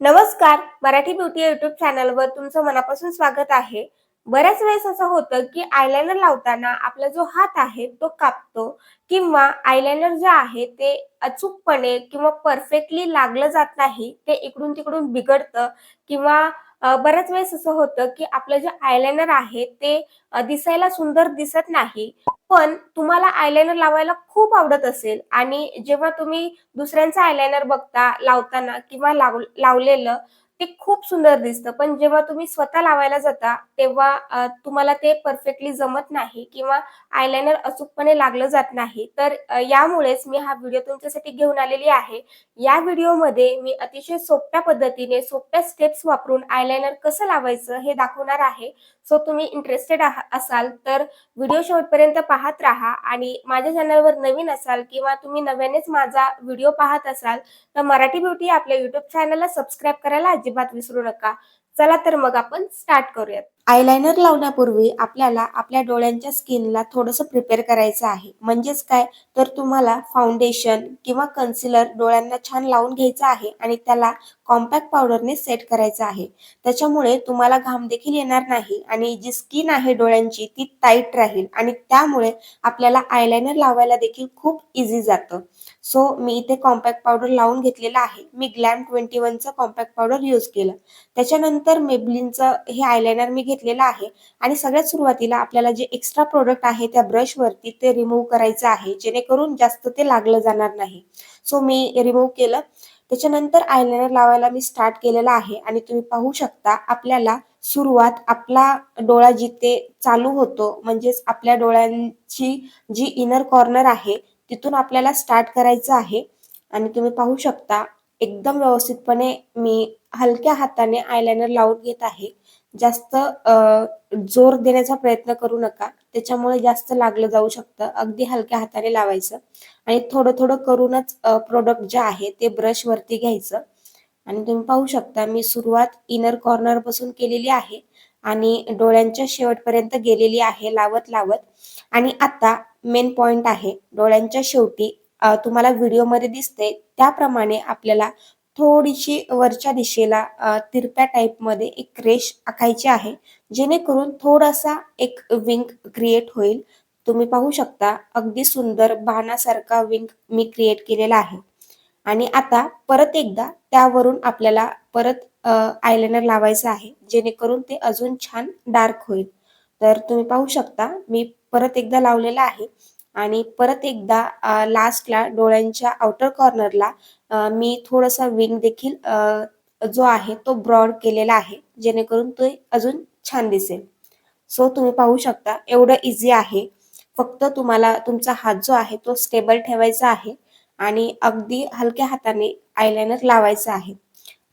नमस्कार Marathi beauty YouTube चॅनलवर तुमचं मनापासून स्वागत आहे. बऱ्याच वेळेस असं होतं की आयलायनर लावताना आपला जो हात आहे तो कापतो किंवा आयलायनर जे आहे ते अचूकपणे किंवा परफेक्टली लागलं जात नाही ते इकडून तिकडून बिघडतं किंवा बऱ्याच वेळेस असं होतं की आपलं जे आयलायनर आहे ते दिसायला सुंदर दिसत नाही. पण तुम्हाला आयलायनर लावायला खूप आवडत असेल आणि जेव्हा तुम्ही दुसऱ्यांचं आयलायनर बघता लावताना किंवा लाव लावलेलं ते खूप सुंदर दिसतं. पण जेव्हा तुम्ही स्वतः लावायला जाता तेव्हा तुम्हाला ते परफेक्टली जमत नाही किंवा आयलायनर अचूकपणे लागलं जात नाही. तर यामुळेच मी हा व्हिडिओ तुमच्यासाठी घेऊन आलेली आहे. या व्हिडिओमध्ये मी अतिशय सोप्या पद्धतीने सोप्या स्टेप्स वापरून आयलायनर कसं लावायचं हे दाखवणार आहे. सो तुम्ही इंटरेस्टेड असाल तर व्हिडिओ शेवटपर्यंत पाहत राहा. आणि माझ्या चॅनलवर नवीन असाल किंवा तुम्ही नव्यानेच माझा व्हिडिओ पाहत असाल तर मराठी ब्युटी आपल्या युट्यूब चॅनलला सबस्क्राईब करायला अजिबात विसरू नका. चला तर मग आपण स्टार्ट करूयात. आयलायनर लावण्यापूर्वी आपल्याला आपल्या डोळ्यांच्या स्किनला थोडंसं प्रिपेअर करायचं आहे. म्हणजेच काय? तर तुम्हाला फाउंडेशन किंवा कन्सिलर डोळ्यांना छान लावून घ्यायचं आहे आणि त्याला कॉम्पॅक्ट पावडरने सेट करायचं आहे. त्याच्यामुळे तुम्हाला घाम देखील येणार नाही आणि जी स्किन आहे डोळ्यांची ती टाईट राहील आणि त्यामुळे आपल्याला आयलायनर लावायला देखील खूप इझी जातं. सो मी इथे कॉम्पॅक्ट पावडर लावून घेतलेला आहे. मी ग्लॅम ट्वेंटी वनचं कॉम्पॅक्ट पावडर यूज केलं. त्याच्यानंतर मेबलिनचं हे आयलायनर मी घेतलेला आहे. आणि सगळ्यात सुरुवातीला आपल्याला जे एक्स्ट्रा प्रोडक्ट आहे त्या ब्रशवरती ते रिमूव्ह करायचं आहे जेणेकरून जास्त ते लागलं जाणार नाही. सो मी रिमूव्ह केलं. त्याच्यानंतर आयलायनर लावायला मी स्टार्ट केलेला आहे. आणि तुम्ही पाहू शकता आपल्याला सुरुवात आपला डोळा जिथे चालू होतो म्हणजेच आपल्या डोळ्यांची जी इनर कॉर्नर आहे तिथून आपल्याला स्टार्ट करायचं आहे. आणि तुम्ही पाहू शकता एकदम व्यवस्थितपणे मी हलक्या हाताने आयलायनर लावून घेत आहे. जास्त जोर देण्याचा प्रयत्न करू नका. त्याच्यामुळे जास्त लागलं जाऊ शकतं. अगदी हलक्या हाताने लावायचं. आणि थोडं थोडं करूनच प्रोडक्ट जे आहे ते ब्रश वरती घ्यायचं. आणि तुम्ही पाहू शकता मी सुरुवात इनर कॉर्नरपासून केलेली आहे. आणि डोळ्यांच्या शेवटपर्यंत गेलेली आहे लावत लावत. आणि आता मेन पॉइंट आहे डोळ्यांच्या शेवटी तुम्हाला व्हिडिओमध्ये दिसते त्याप्रमाणे आपल्याला थोडीशी वरच्या दिशेला तिरप्या तिरप्या टाईपमध्ये एक रेश आखायची आहे. जेणेकरून थोडासा एक विंग क्रिएट होईल. तुम्ही पाहू शकता अगदी सुंदर बाणासारखा विंग मी क्रिएट केलेला आहे. आणि आता परत एकदा त्यावरून आपल्याला परत आयलाइनर लावायचा आहे. जेणेकरून ते अजून छान डार्क होईल. तर तुम्ही पाहू शकता मी परत एकदा लावलेला आहे. आणि परत एकदा लास्टला डोळ्यांच्या आउटर कॉर्नरला मी थोडासा विंग देखील जो आहे तो ब्रॉड केलेला आहे जेणेकरून ते अजून छान दिसेल. सो तुम्ही पाहू शकता एवढं इझी आहे. फक्त तुम्हाला तुमचा हात जो आहे तो स्टेबल ठेवायचा आहे आणि अगदी हलक्या हाताने आयलायनर लावायचा आहे.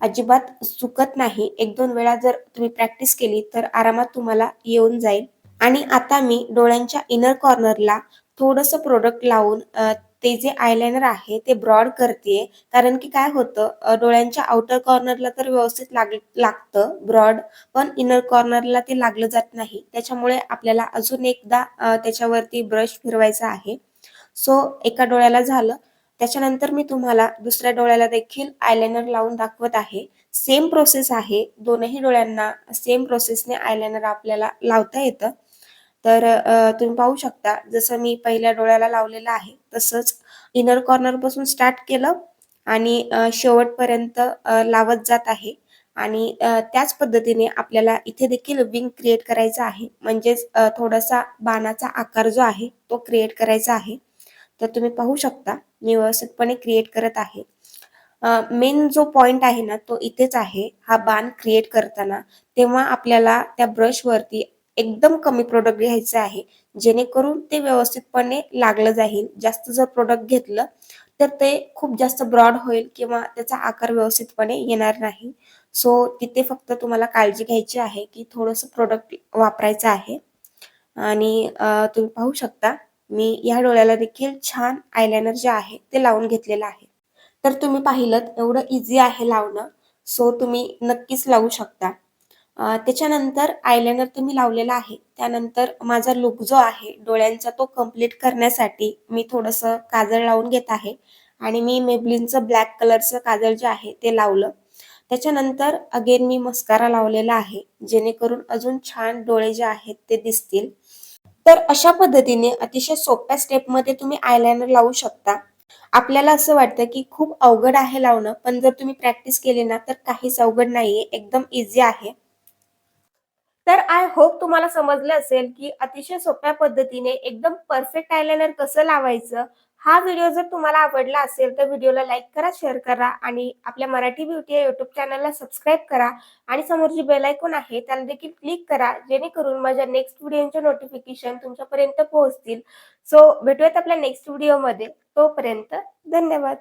अजिबात चुकत नाही. एक दोन वेळा जर तुम्ही प्रॅक्टिस केली तर आरामात तुम्हाला येऊन जाईल. आणि आता मी डोळ्यांच्या इनर कॉर्नरला थोडंसं प्रोडक्ट लावून ते जे आयलाइनर आहे ते ब्रॉड करते कारण की काय होतं डोळ्यांच्या आउटर कॉर्नरला तर व्यवस्थित लाग लागतं ब्रॉड पण इनर कॉर्नरला ते लागलं जात नाही. त्याच्यामुळे आपल्याला अजून एकदा त्याच्यावरती ब्रश फिरवायचा आहे. सो एका डोळ्याला झालं. त्याच्यानंतर मी तुम्हाला दुसऱ्या डोळ्याला देखील आयलाइनर लावून दाखवत आहे. सेम प्रोसेस आहे. दोनही डोळ्यांना सेम प्रोसेसने आयलाइनर आपल्याला लावता येतं. तर तुम्ही पाहू शकता जसं मी पहिल्या डोळ्याला लावलेलं आहे तसंच इनर कॉर्नरपासून स्टार्ट केलं आणि शेवटपर्यंत लावत जात आहे. आणि त्याच पद्धतीने आपल्याला इथे देखील विंग क्रिएट करायचा आहे. म्हणजेच थोडासा बाणाचा आकार जो आहे तो क्रिएट करायचा आहे. तर तुम्ही पाहू शकता मी व्यवस्थितपणे क्रिएट करत आहे. मेन जो पॉइंट आहे ना तो इथेच आहे हा बाण क्रिएट करताना. तेव्हा आपल्याला त्या ब्रशवरती एकदम कमी प्रोडक्ट घ्यायचं आहे. जेणेकरून ते व्यवस्थितपणे लागलं जाईल. जास्त जर प्रोडक्ट घेतलं तर ते खूप जास्त ब्रॉड होईल किंवा त्याचा आकार व्यवस्थितपणे येणार नाही. सो तिथे फक्त तुम्हाला काळजी घ्यायची आहे की थोडंसं प्रोडक्ट वापरायचं आहे. आणि तुम्ही पाहू शकता मी या डोळ्याला देखील छान आयलायनर जे आहे ते लावून घेतलेलं आहे. तर तुम्ही पाहिलं एवढं इझी आहे लावणं. सो तुम्ही नक्कीच लावू शकता. त्याच्यानंतर त्याच्यानंतर आयलाइनर तुम्ही लावलेला आहे. त्यानंतर माझा लुक जो आहे डोळ्यांचा तो कंप्लीट करण्यासाठी मी थोडंसं काजळ लावून घेत आहे. आणि मी मेबलिनचं ब्लॅक कलरचं काजळ जे आहे ते लावलं. त्याच्यानंतर अगेन मी मस्कारा लावलेला आहे जेणेकरून अजून छान डोळे जे आहेत ते दिसतील. तर अशा पद्धतीने अतिशय सोप्या स्टेपमध्ये तुम्ही आयलायनर लावू शकता. आपल्याला असं वाटतं की खूप अवघड आहे लावणं पण जर तुम्ही प्रॅक्टिस केली ना तर काहीच अवघड नाहीये. एकदम इझी आहे. तर आय होप तुम्हाला समजलं असेल की अतिशय सोप्या पद्धतीने एकदम परफेक्ट आयलायनर कसं लावायचं हा व्हिडिओ जर तुम्हाला आवडला असेल तर व्हिडिओला लाईक करा शेअर करा आणि आपल्या मराठी ब्युटी या युट्यूब चॅनलला सबस्क्राईब करा आणि समोर जी बेलायकॉन आहे त्याला देखील क्लिक करा जेणेकरून माझ्या नेक्स्ट व्हिडिओचे नोटिफिकेशन तुमच्यापर्यंत पोहोचतील. सो भेटूयात आपल्या नेक्स्ट व्हिडिओमध्ये तोपर्यंत धन्यवाद.